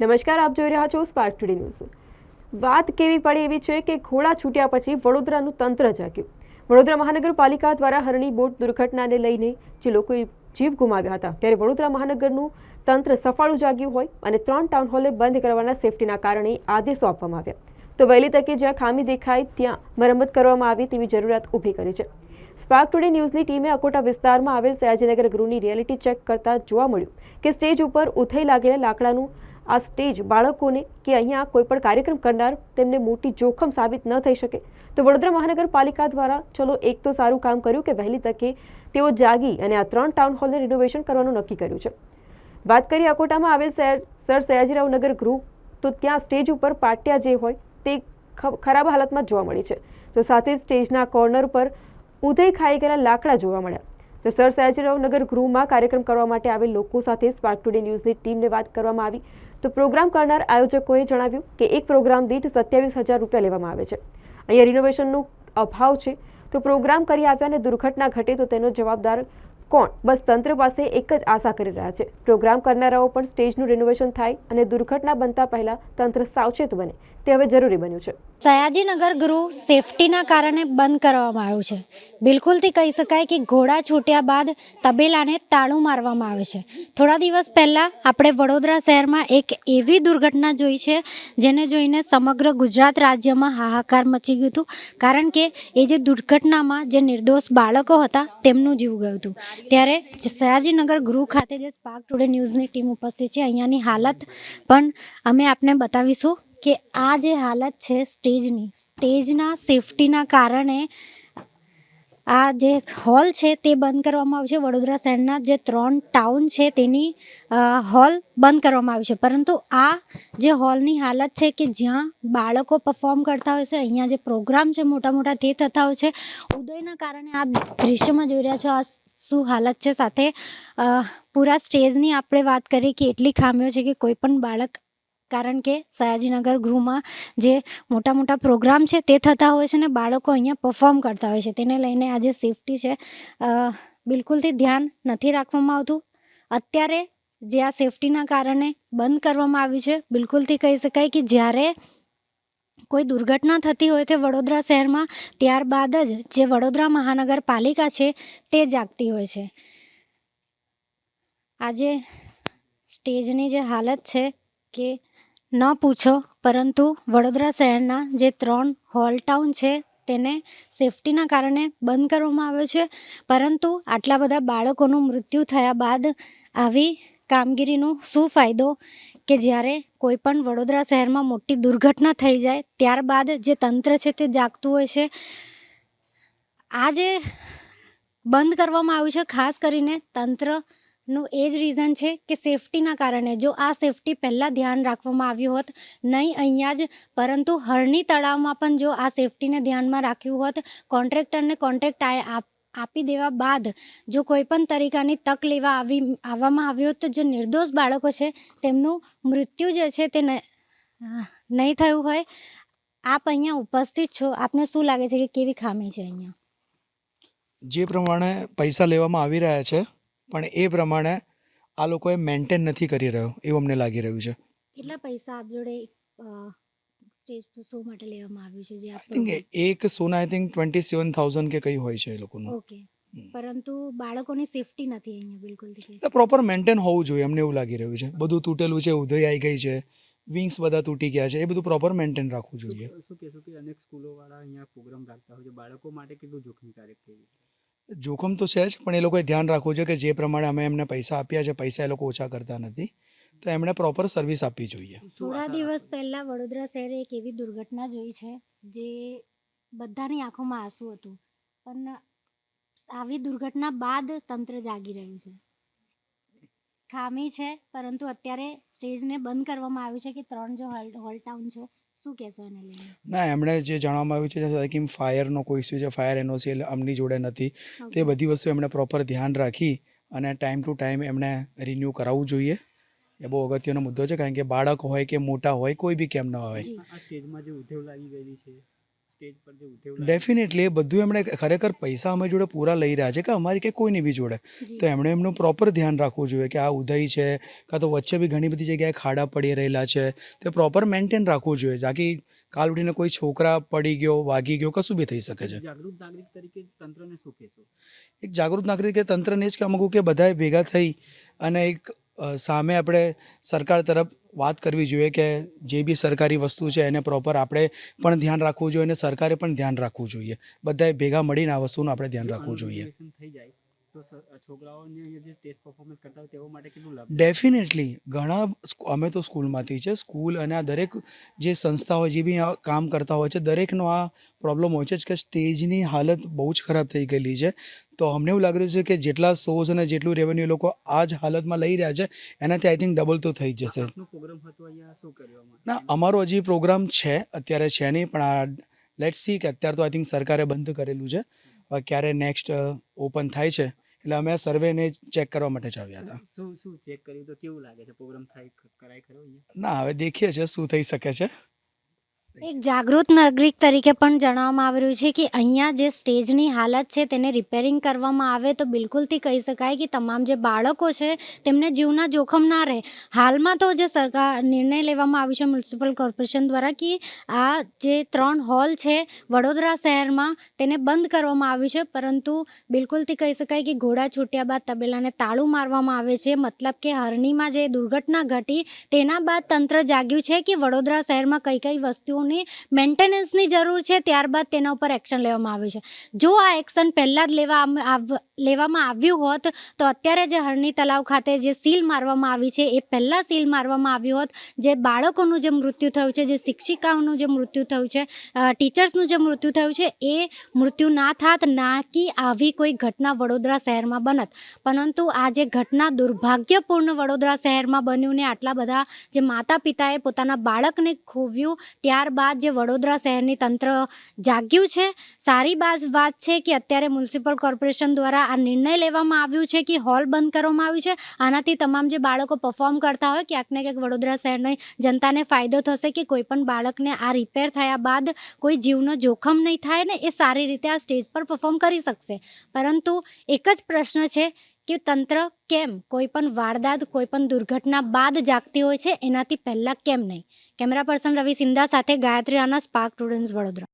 નમસ્કાર, આપ જોઈ રહ્યા છો સ્પાર્ક ટુડે ન્યૂઝ વાત કેવી પડે એવી છે કે ઘોડા છૂટ્યા પછી વડોદરાનું તંત્ર જાગ્યું. વડોદરા મહાનગરપાલિકા દ્વારા હરણી બોટ દુર્ઘટનાને લઈને જે લોકોએ જીવ ગુમાવ્યા હતા, ત્યારે વડોદરા મહાનગરનું તંત્ર સફાળું જાગ્યું હોય અને ત્રણ ટાઉન હોલે બંધ કરવાના સેફટીના કારણે આદેશો આપવામાં આવ્યા. તો વહેલી તકે જ્યાં ખામી દેખાય, ત્યાં મરમ્મત કરવામાં આવે તેવી જરૂરિયાત ઊભી કરી છે. સ્પાર્ક ટુડે ન્યૂઝની ટીમે અકોટા વિસ્તારમાં આવેલ સયાજીનગર ગૃહની રિયાલિટી ચેક કરતા જોવા મળ્યું કે સ્ટેજ ઉપર ઉથઈ લાગેલા લાકડાનું આ સ્ટેજ બાળકોને કે અહીંયા કોઈ પણ કાર્યક્રમ કરનાર તેમને મોટી જોખમ સાબિત ન થઈ શકે. તો વડોદરા મહાનગરપાલિકા દ્વારા ચલો એક તો સારું કામ કર્યું કે વહેલી તકે તેઓ જાગી અને આ ત્રણ ટાઉન હોલને રિનોવેશન કરવાનું નક્કી કર્યું છે. વાત કરીએ અકોટામાં આવેલ સર સયાજીરાવ નગર ગૃહ, તો ત્યાં સ્ટેજ ઉપર પાટિયા જે હોય તે ખરાબ હાલતમાં જોવા મળી છે. તો સાથે સ્ટેજના કોર્નર પર ઉદય ખાઈ ગયેલા લાકડા જોવા મળ્યા. તો સર સયાજીરાવ નગર ગૃહમાં કાર્યક્રમ કરવા માટે આવેલ લોકો સાથે સ્પાર્ક ટુડે ન્યૂઝની ટીમને વાત કરવામાં આવી. તો પ્રોગ્રામ કરનાર આયોજકોએ જણાવ્યું કે એક પ્રોગ્રામ દીઠ સત્યાવીસ હજાર રૂપિયા લેવામાં આવે છે. અહીંયા રિનોવેશનનો અભાવ છે. તો પ્રોગ્રામ કરી આપ્યા અને દુર્ઘટના ઘટે તો તેનો જવાબદાર કોણ? બસ તંત્ર પાસે એક જ આશા કરી રહ્યા છે. પ્રોગ્રામ કરનારાઓ પણ સ્ટેજનું રિનોવેશન થાય અને દુર્ઘટના બનતા પહેલાં તંત્ર સાવચેત બને. તે હવે જરૂરી બન્યું છે. સયાજીનગર ગૃહ સેફટીના કારણે બંધ કરવામાં આવ્યું છે. બિલકુલથી કહી શકાય કે ઘોડા છૂટ્યા બાદ તબેલાને તાળું મારવામાં આવે છે. થોડા દિવસ પહેલાં આપણે વડોદરા શહેરમાં એક એવી દુર્ઘટના જોઈ છે, જેને જોઈને સમગ્ર ગુજરાત રાજ્યમાં હાહાકાર મચી ગયું હતું. કારણ કે એ જે દુર્ઘટનામાં જે નિર્દોષ બાળકો હતા, તેમનું જીવ ગયું હતું. ત્યારે સયાજીનગર ગૃહ ખાતે જે સ્પાર્ક ટુડે ન્યૂઝની ટીમ ઉપસ્થિત છે, અહીંયાની હાલત પણ અમે આપને બતાવીશું. કે આ જે હાલત છે સ્ટેજની, સ્ટેજના સેફટીના કારણે આ જે હોલ છે તે બંધ કરવામાં આવ્યું છે. વડોદરા શહેરના જે ત્રણ ટાઉન છે તેની હોલ બંધ કરવામાં આવી છે. પરંતુ આ જે હોલની હાલત છે કે જ્યાં બાળકો પરફોર્મ કરતા હોય છે, અહીંયા જે પ્રોગ્રામ છે મોટા મોટા તે થતા હોય છે. ઉદયના કારણે આ દૃશ્યમાં જોઈ રહ્યા છો આ શું હાલત છે. સાથે પૂરા સ્ટેજની આપણે વાત કરીએ કે એટલી ખામીઓ છે કે કોઈ પણ બાળક કારણ કે સયાજીનગર ગૃહમાં જે મોટા મોટા પ્રોગ્રામ છે તે થતા હોય છે અને બાળકો અહીંયા પરફોર્મ કરતા હોય છે. તેને લઈને આ જે સેફટી છે બિલકુલથી ધ્યાન નથી રાખવામાં આવતું. અત્યારે જે આ સેફટીના કારણે બંધ કરવામાં આવ્યું છે. બિલકુલથી કહી શકાય કે જ્યારે કોઈ દુર્ઘટના થતી હોય તે વડોદરા શહેરમાં, ત્યારબાદ જ જે વડોદરા મહાનગરપાલિકા છે તે જાગતી હોય છે. આજે સ્ટેજની જે હાલત છે કે ન પૂછો, પરંતુ વડોદરા શહેરના જે ત્રણ હોલ ટાઉન છે તેને સેફટીના કારણે બંધ કરવામાં આવ્યો છે. પરંતુ આટલા બધા બાળકોનું મૃત્યુ થયા બાદ આવી કામગીરીનો શું ફાયદો? કે જ્યારે કોઈ પણ વડોદરા શહેરમાં મોટી દુર્ઘટના થઈ જાય, ત્યારબાદ જે તંત્ર છે તે જાગતું હોય છે. આ જે બંધ કરવામાં આવ્યું છે, ખાસ કરીને તંત્રનું એ જ રીઝન છે કે સેફટીના કારણે. જો આ સેફટી પહેલાં ધ્યાન રાખવામાં આવ્યું હોત, નહીં અહીંયા જ, પરંતુ હરણી તળાવમાં પણ જો આ સેફટીને ધ્યાનમાં રાખ્યું હોત કોન્ટ્રાક્ટરને કોન્ટ્રાક્ટ આપી દેવા બાદ જો કોઈ પણ તરીકાની તક લેવા આવી, આવવામાં આવ્યો તો જે નિર્દોષ બાળકો છે, તેમનું મૃત્યુ જે છે તે ન- નહીં થયું હોય. આપ અહીંયા ઉપસ્થિત છો. આપને શું લાગે છે કે કેવી ખામી છે અહીંયા? જે પ્રમાણે પૈસા લેવામાં આવી રહ્યા છે પણ એ પ્રમાણે આ લોકોએ મેન્ટેન નથી કરી રહ્યો એવું અમને લાગી રહ્યું છે. કેટલા પૈસા આપ જોડે સ્ટેજ શો માટે લેવામાં આવ્યું છે? જે આઈ થિંક એક સોના I think twenty seven thousand કે કંઈ હોય છે એ લોકોનું. ઓકે. પરંતુ બાળકોની સેફટી નથી અહીંયા બિલકુલ પ્રોપર મેન્ટેન હોવું જોઈએ અમને એવું લાગી રહ્યું છે. બધું તૂટેલું છે ઉધઈ આવી ગઈ છે વિંગ્સ બધા તૂટી ગયા છે એ બધું પ્રોપર મેન્ટેન રાખવું જોઈએ. શું કહેશો કે અનેક સ્કૂલો વાળા અહીંયા પ્રોગ્રામ રાખતા હોય છે બાળકો માટે કેટલું જોખમકારક થઈ જોખમ તો છે જ પણ એ લોકોએ ધ્યાન રાખવું જોઈએ કે જે પ્રમાણે અમે એમને પૈસા આપ્યા છે પૈસા એ લોકો ઓછા કરતા નથી તો એમણે પ્રોપર સર્વિસ આપવી જોઈએ. થોડા દિવસ પહેલા વડોદરા શહેરે એક એવી દુર્ઘટના જોઈ છે જે બધાની આંખોમાં આંસુ હતું પણ આવી દુર્ઘટના બાદ તંત્ર જાગી રહ્યું છે. ખામી છે પરંતુ અત્યારે સ્ટેજને બંધ કરવામાં આવ્યું છે કે ત્રણ જો હોલ હોલ ટાઉન છે શું કહેશો એને લઈને? ના એમણે જે જણાવવામાં આવ્યું છે કે ફાયરનો કોઈ ઇસ્યુ છે ફાયર એનઓસી અમની જોડે નથી. તે બધી વસ્તુ એમણે પ્રોપર ધ્યાન રાખી અને ટાઈમ ટુ ટાઈમ એમણે રિન્યૂ કરાવવું જોઈએ. એ બહુ અગત્યનો મુદ્દો છે કારણ કે બાળક હોય કે મોટા હોય કોઈ બી કેમ ન હોય. આ સ્ટેજમાં જે ઉધેવ લાગી ગયેલી છે સ્ટેજ પર જે ઉઠે ડેફિનેટલી એ બધું એમણે ખરેખર પૈસા અમે જોડે પૂરા લઈ રહ્યા છે કે અમારી કે કોઈની બી જોડે? તો એમણે એમનું પ્રોપર ધ્યાન રાખવું જોઈએ કે આ ઉદય છે કાં તો વચ્ચે બી ઘણી બધી જગ્યાએ ખાડા પડી રહેલા છે તે પ્રોપર મેન્ટેન રાખવું જોઈએ. તાકી કાલ ઉઠીને કોઈ છોકરા પડી ગયો વાગી ગયો કશું બી થઈ શકે છે. જાગૃત નાગરિક તરીકે તંત્રને શું કહેશો? એક જાગૃત નાગરિક તંત્રને જ કે અમુક કે બધાએ ભેગા થઈ અને એક સામે આપણે સરકાર તરફ વાત કરવી જોઈએ કે જે બી સરકારી વસ્તુ છે એને પ્રોપર આપણે પણ ધ્યાન રાખવું જોઈએ અને સરકારે પણ ધ્યાન રાખવું જોઈએ. બધાએ ભેગા મળીને આ વસ્તુનું આપણે ધ્યાન રાખવું જોઈએ. ડેફિનેટલી ઘણા અમે તો સ્કૂલમાંથી છે. સ્કૂલ અને આ દરેક જે સંસ્થાઓ જે બી કામ કરતા હોય છે દરેકનો આ પ્રોબ્લેમ હોય છે કે સ્ટેજની હાલત બહુ જ ખરાબ થઈ ગયેલી છે. તો અમને એવું લાગી રહ્યું છે કે જેટલા શોઝ અને જેટલું રેવન્યુ લોકો આ જ હાલતમાં લઈ રહ્યા છે એનાથી આઈ થિંક ડબલ તો થઈ જશે. પ્રોગ્રામ અહીંયા શું કરવામાં ના અમારો હજી પ્રોગ્રામ છે. અત્યારે છે નહીં પણ આ લેટ સી કે અત્યારે તો આઈ થિંક સરકારે બંધ કરેલું છે. ક્યારે નેક્સ્ટ ઓપન થાય છે. એટલે અમે સર્વેને ચેક કરવા માટે જ આવ્યા હતા. શું શું ચેક કર્યું? તો કેવું લાગે છે? પ્રોગ્રામ થાય કરાય ખરો ના હવે દેખીએ છીએ શું થઈ શકે છે. એક જાગૃત નાગરિક તરીકે પણ જણાવવામાં આવી રહ્યું છે કે અહીંયા જે સ્ટેજની હાલત છે તેને રિપેરિંગ કરવામાં આવે તો બિલકુલથી કહી શકાય કે તમામ જે બાળકો છે તેમને જીવના જોખમ ના રહે. હાલમાં તો જે સરકાર નિર્ણય લેવામાં આવ્યો છે મ્યુનિસિપલ કોર્પોરેશન દ્વારા કે આ જે ત્રણ હોલ છે વડોદરા શહેરમાં તેને બંધ કરવામાં આવ્યું છે. પરંતુ બિલકુલથી કહી શકાય કે ઘોડા છૂટ્યા બાદ તબેલાને તાળું મારવામાં આવે છે. મતલબ કે હરણીમાં જે દુર્ઘટના ઘટી તેના બાદ તંત્ર જાગ્યું છે કે વડોદરા શહેરમાં કઈ કઈ વસ્તુઓની મેન્ટેનન્સની જરૂર છે, ત્યારબાદ તેના ઉપર એક્શન લેવામાં આવ્યું છે. જો આ એક્શન પહેલાં જ લેવા લેવામાં આવ્યું હોત, તો અત્યારે જે હરણી તલાવ ખાતે જે સીલ મારવામાં આવી છે, એ પહેલાં સીલ મારવામાં આવ્યું હોત, જે બાળકોનું જે મૃત્યુ થયું છે, જે શિક્ષિકાઓનું જે મૃત્યુ થયું છે ટીચર્સનું જે મૃત્યુ થયું છે, એ મૃત્યુ ના થાત, ના કે આવી કોઈ ઘટના વડોદરા શહેરમાં બનત. પરંતુ આ જે ઘટના દુર્ભાગ્યપૂર્ણ વડોદરા શહેરમાં બન્યું ને આટલા બધા જે માતા પિતાએ પોતાના બાળકને ખોવ્યું ત્યારબાદ જે વડોદરા શહેરની તંત્ર જાગ્યું છે, સારી બાજ વાત છે કે અત્યારે મ્યુનિસિપલ કોર્પોરેશન દ્વારા આ નિર્ણય લેવામાં આવ્યું છે કે હોલ બંધ કરવામાં આવ્યું છે. આનાથી તમામ જે બાળકો પરફોર્મ કરતા હોય, ક્યાંક ને ક્યાંક વડોદરા શહેરની જનતાને ફાયદો થશે કે કોઈ પણ બાળકને આ રિપેર થયા બાદ કોઈ જીવનો જોખમ નહીં થાય ને એ સારી રીતે આ સ્ટેજ પર પરફોર્મ કરી શકશે. પરંતુ એક જ પ્રશ્ન છે કે તંત્ર કેમ? કોઈ પણ વારદાત કોઈ પણ દુર્ઘટના બાદ જાગતી હોય છે, એનાથી પહેલાં કેમ નહીં? કેમેરા પર્સન રવિ સિંધા સાથે ગાયત્રી રાણા સ્પાર્ક સ્ટુડન્ટ્સ વડોદરા.